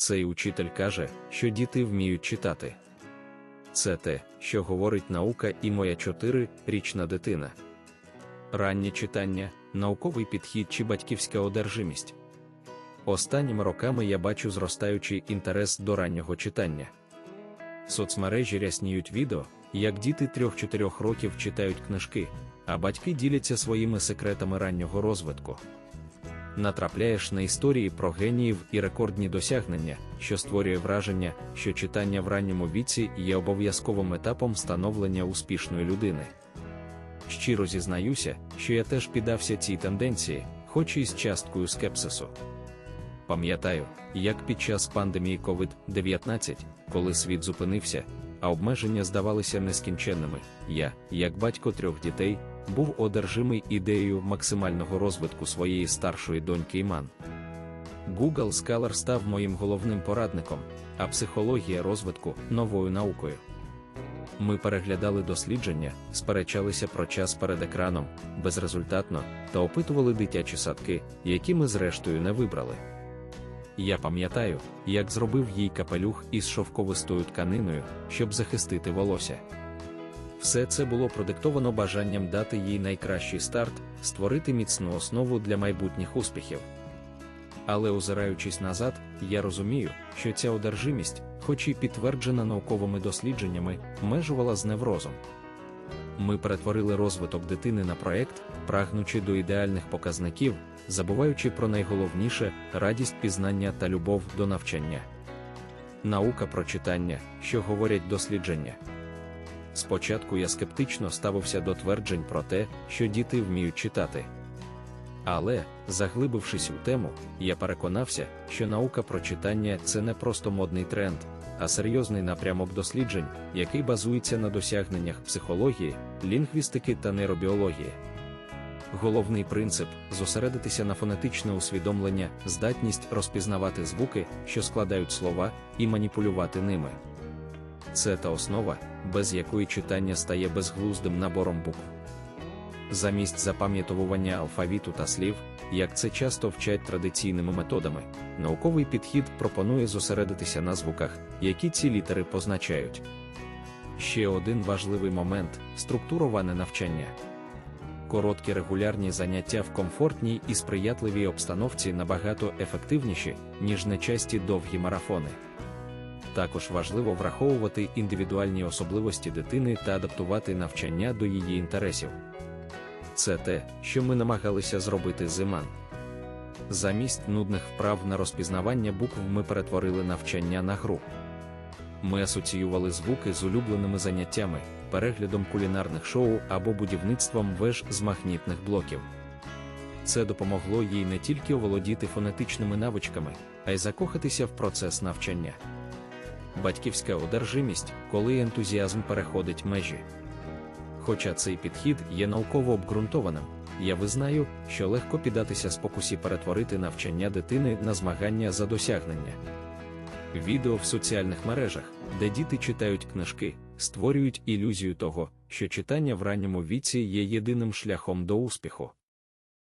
Цей учитель каже, що діти вміють читати. Це те, що говорить наука і моя чотири-річна дитина. Раннє читання, науковий підхід чи батьківська одержимість. Останніми роками я бачу зростаючий інтерес до раннього читання. Соцмережі рясніють відео, як діти 3-4 років читають книжки, а батьки діляться своїми секретами раннього розвитку. Натрапляєш на історії про геніїв і рекордні досягнення, що створює враження, що читання в ранньому віці є обов'язковим етапом становлення успішної людини. Щиро зізнаюся, що я теж піддався цій тенденції, хоч і з часткою скепсису. Пам'ятаю, як під час пандемії COVID-19, коли світ зупинився, а обмеження здавалися нескінченними, я, як батько трьох дітей, був одержимий ідеєю максимального розвитку своєї старшої доньки Іман. Google Scholar став моїм головним порадником, а психологія розвитку новою наукою. Ми переглядали дослідження, сперечалися про час перед екраном, безрезультатно, та опитували дитячі садки, які ми зрештою не вибрали. Я пам'ятаю, як зробив їй капелюх із шовковистою тканиною, щоб захистити волосся. Все це було продиктовано бажанням дати їй найкращий старт, створити міцну основу для майбутніх успіхів. Але озираючись назад, я розумію, що ця одержимість, хоч і підтверджена науковими дослідженнями, межувала з неврозом. Ми перетворили розвиток дитини на проект, прагнучи до ідеальних показників, забуваючи про найголовніше радість пізнання та любов до навчання. Наука про читання, що говорять дослідження. Спочатку я скептично ставився до тверджень про те, що діти вміють читати. Але, заглибившись у тему, я переконався, що наука про читання це не просто модний тренд, а серйозний напрямок досліджень, який базується на досягненнях психології, лінгвістики та нейробіології. Головний принцип зосередитися на фонетичне усвідомлення, здатність розпізнавати звуки, що складають слова, і маніпулювати ними. Це та основа, без якої читання стає безглуздим набором букв. Замість запам'ятовування алфавіту та слів, як це часто вчать традиційними методами, науковий підхід пропонує зосередитися на звуках, які ці літери позначають. Ще один важливий момент структуроване навчання. Короткі регулярні заняття в комфортній і сприятливій обстановці набагато ефективніші, ніж нечасті довгі марафони. Також важливо враховувати індивідуальні особливості дитини та адаптувати навчання до її інтересів. Це те, що ми намагалися зробити з Іман. Замість нудних вправ на розпізнавання букв ми перетворили навчання на гру. Ми асоціювали звуки з улюбленими заняттями, переглядом кулінарних шоу або будівництвом веж з магнітних блоків. Це допомогло їй не тільки оволодіти фонетичними навичками, а й закохатися в процес навчання. Батьківська одержимість, коли ентузіазм переходить межі. Хоча цей підхід є науково обґрунтованим, я визнаю, що легко піддатися спокусі перетворити навчання дитини на змагання за досягнення. Відео в соціальних мережах, де діти читають книжки, створюють ілюзію того, що читання в ранньому віці є єдиним шляхом до успіху.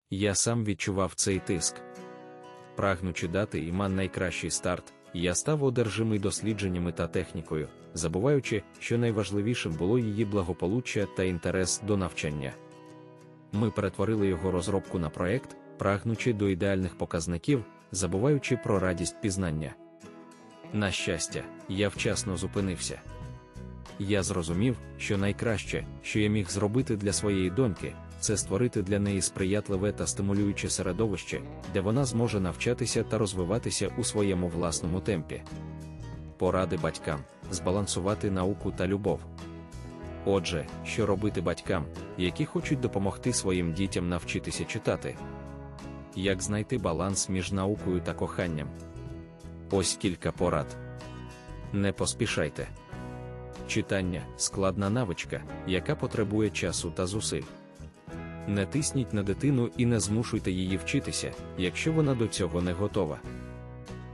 Я сам відчував цей тиск. Прагнучи дати Іман найкращий старт, я став одержимий дослідженнями та технікою, забуваючи, що найважливішим було її благополуччя та інтерес до навчання. Ми перетворили його розробку на проект, прагнучи до ідеальних показників, забуваючи про радість пізнання. На щастя, я вчасно зупинився. Я зрозумів, що найкраще, що я міг зробити для своєї доньки, це створити для неї сприятливе та стимулююче середовище, де вона зможе навчатися та розвиватися у своєму власному темпі. Поради батькам збалансувати науку та любов. Отже, що робити батькам, які хочуть допомогти своїм дітям навчитися читати? Як знайти баланс між наукою та коханням? Ось кілька порад. Не поспішайте. Читання складна навичка, яка потребує часу та зусиль. Не тисніть на дитину і не змушуйте її вчитися, якщо вона до цього не готова.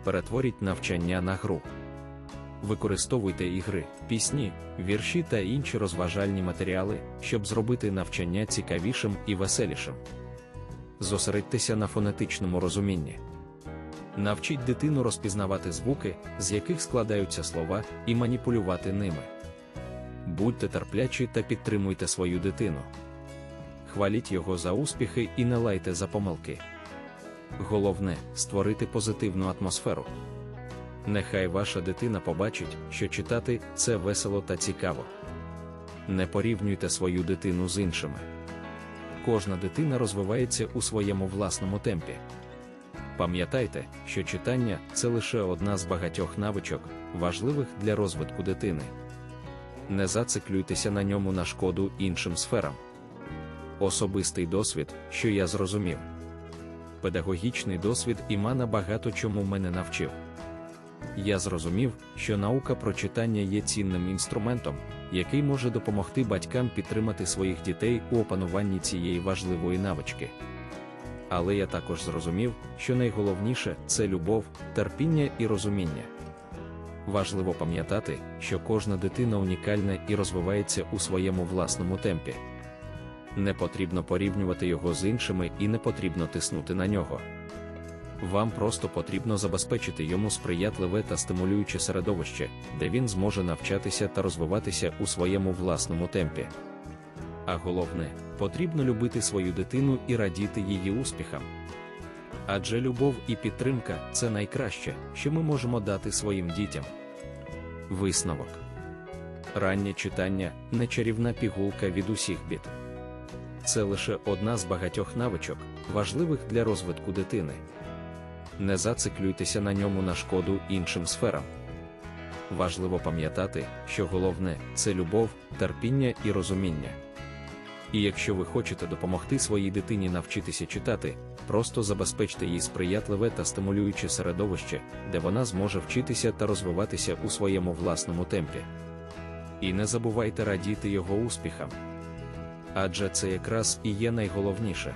Перетворіть навчання на гру. Використовуйте ігри, пісні, вірші та інші розважальні матеріали, щоб зробити навчання цікавішим і веселішим. Зосередьтеся на фонетичному розумінні. Навчіть дитину розпізнавати звуки, з яких складаються слова, і маніпулювати ними. Будьте терплячі та підтримуйте свою дитину. Хваліть його за успіхи і не лайте за помилки. Головне створити позитивну атмосферу. Нехай ваша дитина побачить, що читати це весело та цікаво. Не порівнюйте свою дитину з іншими. Кожна дитина розвивається у своєму власному темпі. Пам'ятайте, що читання це лише одна з багатьох навичок, важливих для розвитку дитини. Не зациклюйтеся на ньому на шкоду іншим сферам. Особистий досвід, що я зрозумів. Педагогічний досвід Імана багато чому мене навчив. Я зрозумів, що наука про читання є цінним інструментом, який може допомогти батькам підтримати своїх дітей у опануванні цієї важливої навички. Але я також зрозумів, що найголовніше це любов, терпіння і розуміння. Важливо пам'ятати, що кожна дитина унікальна і розвивається у своєму власному темпі. Не потрібно порівнювати його з іншими і не потрібно тиснути на нього. Вам просто потрібно забезпечити йому сприятливе та стимулююче середовище, де він зможе навчатися та розвиватися у своєму власному темпі. А головне, потрібно любити свою дитину і радіти її успіхам. Адже любов і підтримка це найкраще, що ми можемо дати своїм дітям. Висновок раннє читання не чарівна пігулка від усіх бід. Це лише одна з багатьох навичок, важливих для розвитку дитини. Не зациклюйтеся на ньому на шкоду іншим сферам. Важливо пам'ятати, що головне це любов, терпіння і розуміння. І якщо ви хочете допомогти своїй дитині навчитися читати, просто забезпечте їй сприятливе та стимулююче середовище, де вона зможе вчитися та розвиватися у своєму власному темпі. І не забувайте радіти його успіхам. Адже це якраз і є найголовніше.